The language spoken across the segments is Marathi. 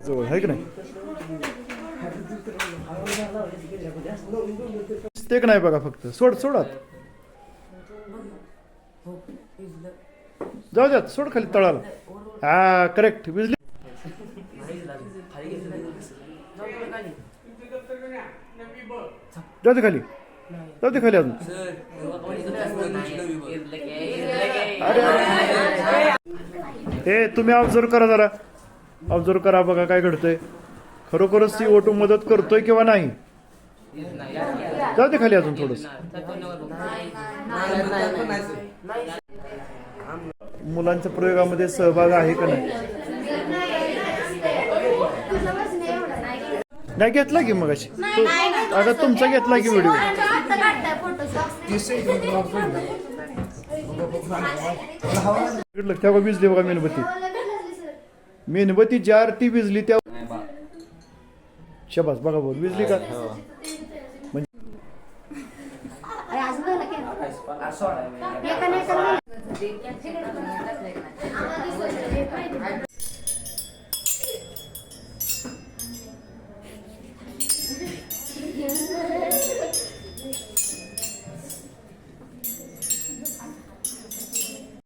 जवळ आहे की नाही ते का नाही बघा फक्त सोड सोडात जाऊ द्यात सोड खाली तळाला हा करेक्ट बिजली जाऊ दे खाली जाऊ दे खाली अजून अरे अरे हे तुम्ही ऑब्झर्व करा जरा. ऑब्झर्व करा बघा काय घडतंय. खरोखरच ती ओटू मदत करतोय किंवा नाही? जाऊ दे खाली अजून थोडस. मुलांच्या प्रयोगामध्ये सहभाग आहे का नाही? नाही घेतला की मग अशी आता तुमचा घेतला की व्हिडिओ तेव्हा दे बघा मेणबत्ती. मेणबत्ती ज्या ती विजली त्या शबास बघा बोल विजली का? म्हणजे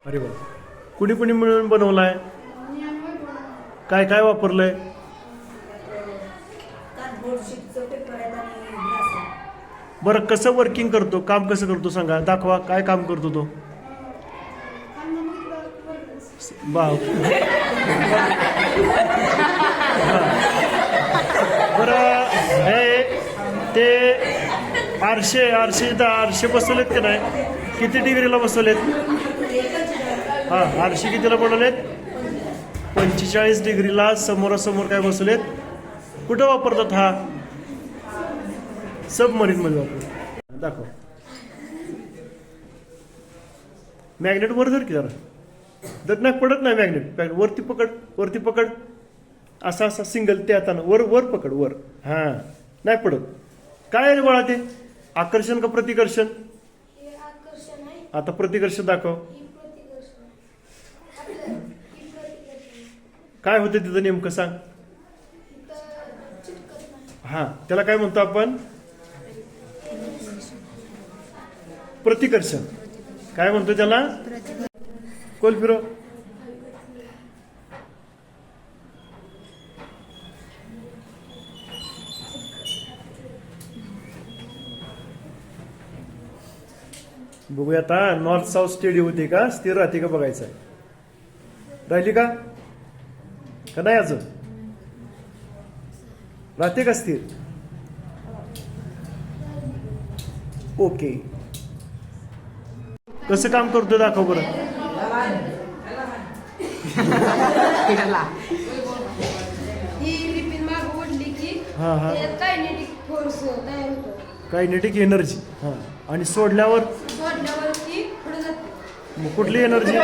अरे वा. कुणी कुणी मिळून बनवलाय? काय काय वापरलंय? बरं कसं वर्किंग करतो? काम कसं करतो सांगा? दाखवा काय काम करतो तो? बा बरं हे ते आरशे आरशे तर आरशे बसवलेत का नाही? किती डिग्रीला बसवलेत? हा आरशे कितीला बनवलेत पंचेचाळीस डिग्रीला समोरासमोर काय बसवलेत? कुठं वापरतात हा? सबमरीन मध्ये वापर दाखव. मॅग्नेट वर धर की जरा. नाही पडत नाही मॅग्नेट मॅग्नेट वरती पकड वरती पकड. असा असा सिंगल ते आता वर वर पकड वर. हा नाही पडत. काय आहे बाळा ते? आकर्षण का प्रतिकर्षण? आता प्रतिकर्षण दाखव. काय होते तिथं नेमकं सांग. हा त्याला काय म्हणतो आपण? प्रतिकर्षण. काय म्हणतो त्याला? कोल फिरो? बघूया आता नॉर्थ साऊथ स्टेडियम होते का? स्थिर राहते का बघायचं? आहे. राहिली का? का नाही अजून? राहते का स्थिर? ओके कसं काम करतोय दाखव बरं. ही हा हा. कायनेटिक फोर्स तयार होतो. कायनेटिक एनर्जी हा. आणि सोडल्यावर? मग कुठली एनर्जी